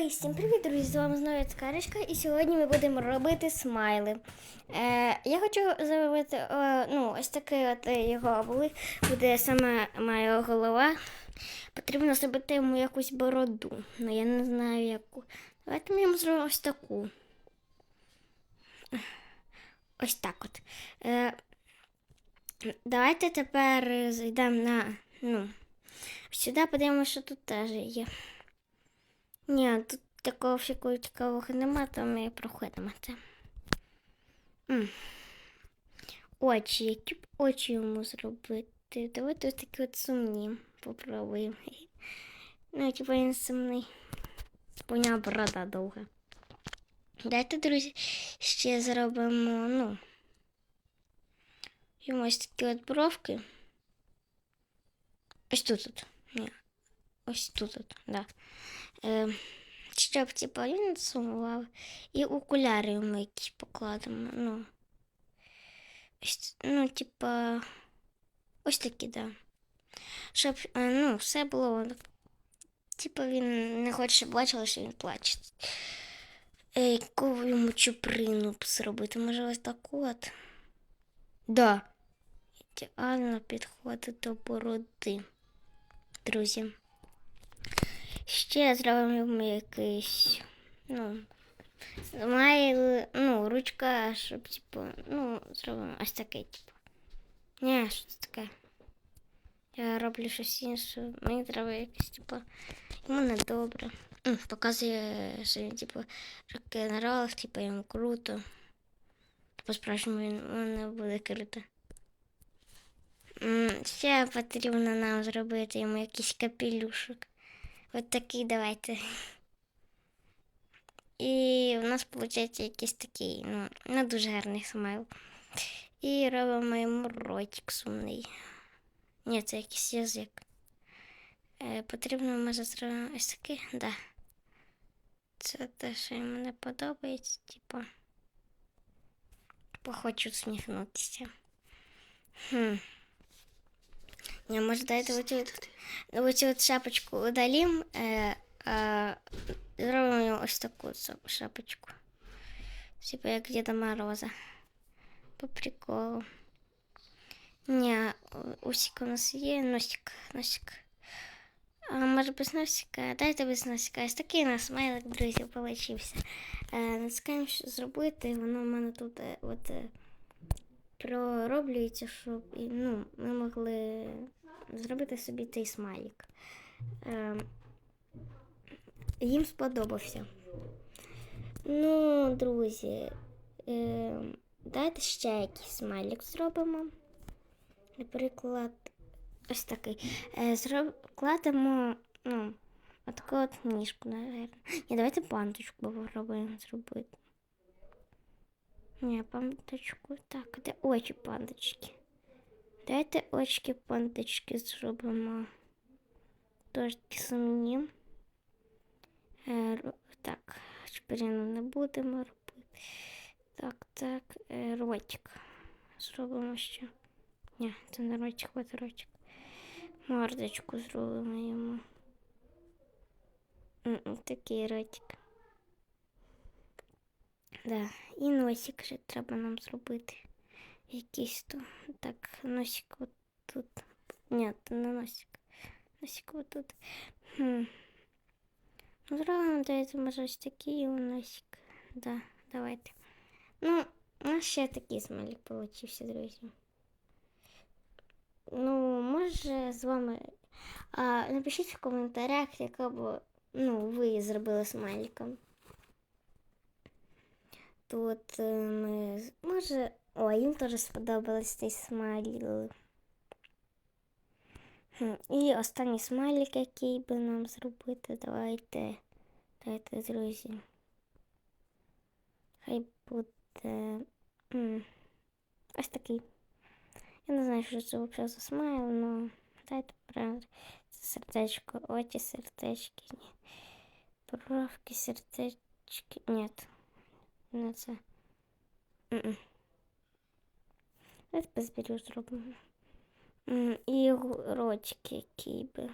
Ой, всім привіт, друзі! З вами знову Цкарочка, і сьогодні ми будемо робити смайли. Е, я хочу зробити е, ну, ось такий от е, його облик. Буде саме моя голова. Потрібно зробити йому якусь бороду. Ну я не знаю яку. Давайте ми йому зробимо ось таку. Ось так от. Е, давайте тепер зайдемо на. Ну, сюди подивимося, що тут теж є. Ні, тут такого всякого цікавого нема, то ми проходимо це. М. Очі, які б очі йому зробити. Давайте ось такі от сумні попробуємо. Ну, типу він сумний. У нього борода довга. Дайте, друзі, ще зробимо, ну. Йому ось такі от бровки. Ось тут. тут. Ні. Ось тут, тут, да. Е, щоб типу, він сумував. І окуляри йому якісь покладемо. Ну, ось, ну, типа, ось такі, да. Щоб е, ну, все було. Типа він не хоче, щоб що він плаче. Е, яку йому чуприну зробити? Може ось таку от? Да. Ідеально підходить до бороди, друзі. Ще зробимо якийсь, ну, має, ну, ручка, щоб, типу, ну, зробимо ось таке, типу. Ні, що таке? Я роблю щось інше. Мені треба якось, типу, йому не добре. Показує, що він, типу, рок-н-рол, типу, йому круто. По-справжньому він не буде круто. Ще потрібно нам зробити йому якийсь капелюшок. От такий давайте. І у нас виходить якийсь такий, ну, не дуже гарний смайл. І робимо йому ротик сумний. Ні, це якийсь язик. Е, потрібно може зробити ось такий, да. Це те, що йому не подобається, типу. Типу, хочу сміхнутися. Хм. Не, може дайте оцю, от- оцю от шапочку удалім, е, е, зробимо йому ось таку со- шапочку. Типа як Діда Мороза. По приколу. Ні, у- усик у нас є, носик, носик. А може без носика? Дайте без носика. Ось такий у нас смайлик, друзі, получився. Е, натискаємо, що зробити, воно в мене тут е, от, е, пророблюється, щоб ну, ми могли зробити собі цей смайлик. Е, їм сподобався. Ну, друзі, е, давайте ще якийсь смайлик зробимо. Наприклад, ось такий. Е, зроб... Кладемо, ну, отаку от ніжку. Ні, давайте панточку попробуємо зробити. Ні, пандочку. Так, де очі пандочки? Давайте очки пандочки зробимо. Такі сумні. Е, так, шпирину не будемо робити. Так, так, е, ротик. Зробимо ще. Ні, це не ротик, от ротик. Мордочку зробимо йому. Такий ротик. Да. І носик ще треба нам зробити. Якийсь то. Так, носик от тут. Ні, це не носик. Носик от тут. Хм. Ну, зробимо, давайте, може, ось такий у носик. Да, давайте. Ну, у нас ще такий смайлик получився, друзі. Ну, може, з вами. А, напишіть в коментарях, яка б ну, ви зробили смайликом. Тут е, ми. з- Може. О, їм теж сподобалось цей смайлик. Хм, І останній смайлик, який би нам зробити. Давайте. Давайте, друзі. Хай буде. м, Ось такий. Я не знаю, що це взагалі за смайл, але дайте правда. Це сердечко, очі, сердечки. Ні. Бровки, сердечки. Ні. Не це. М-м. Давайте без бірю зробимо. М, І гу- ротик який би.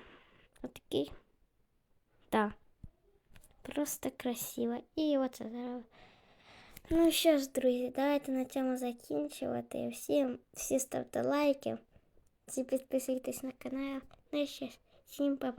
Отакий. Так. Просто красиво. І оце зараз. Ну що ж, друзі, давайте на цьому закінчувати. Всім всі ставте лайки, всі підписуйтесь на канал. Ну і ще ж, всім па-па.